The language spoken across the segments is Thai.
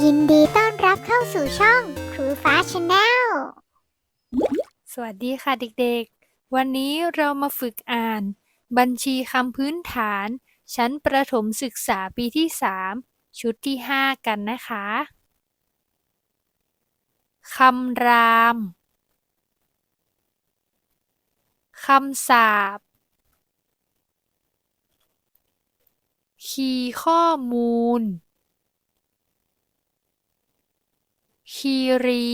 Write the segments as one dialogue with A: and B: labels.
A: ยินดีต้อนรับเข้าสู่ช่องครูฟ้าชาแนล
B: สวัสดีค่ะเด็กๆ วันนี้เรามาฝึกอ่าน บัญชีคำพื้นฐาน ชั้นประถมศึกษาปีที่ 3 ชุดที่ 5 กันนะคะคำรามคำสาบคีย์ข้อมูล คีรี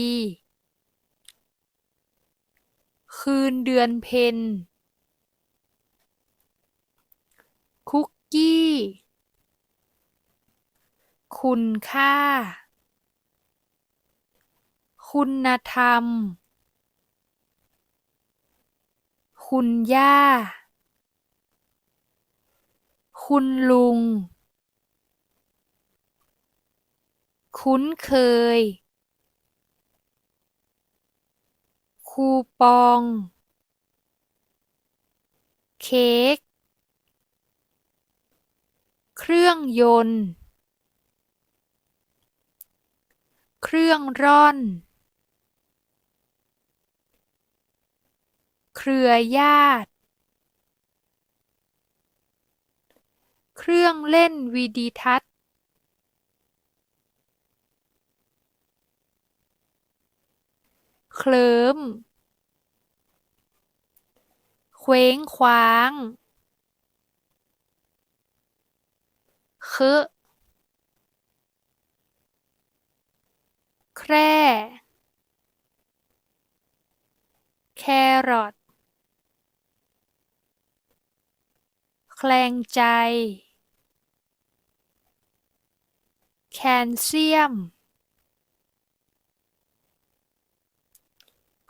B: คืนเดือนเพ็ญ คุกกี้ คุณค่า คุณธรรม คุณย่า คุณลุง คุ้นเคย คูปอง เค้ก เครื่องยนต์ เครื่องร่อน เครือญาติ เครื่องเล่นวิดิทัศน์ เคลิ้ม เคว้งคว้างคอะแคร่ แครอทแคลงใจ แคลเซียม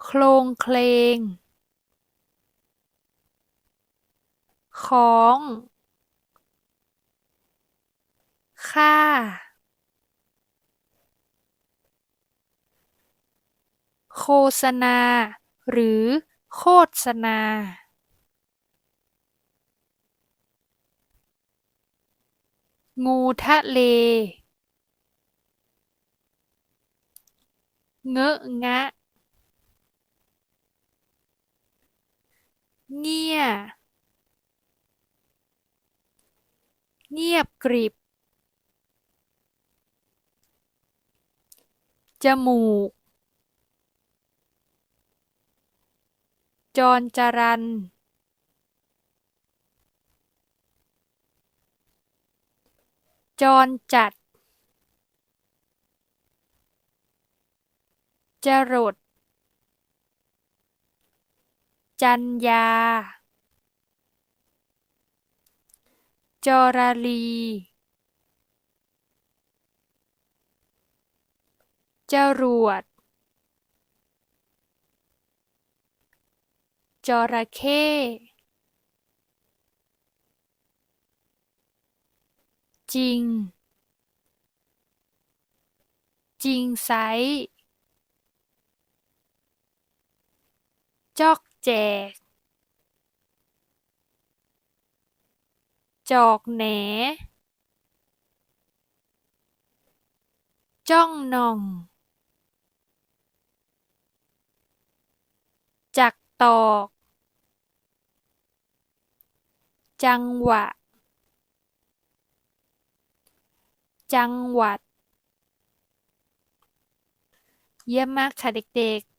B: โครงเคลงของ ค่า โฆษณา หรือโฆษณา งูทะเล เงอะงะ เงี่ย เงียบกริบ จมูก จรจรัน จรจัด จรด จัญญาจรลี จรวด จระเข้จริง จริงไซจอก แจก จอกแหน จ้องน่อง จักตอก จังหวะ จังหวัด เยี่ยมมากค่ะเด็กๆ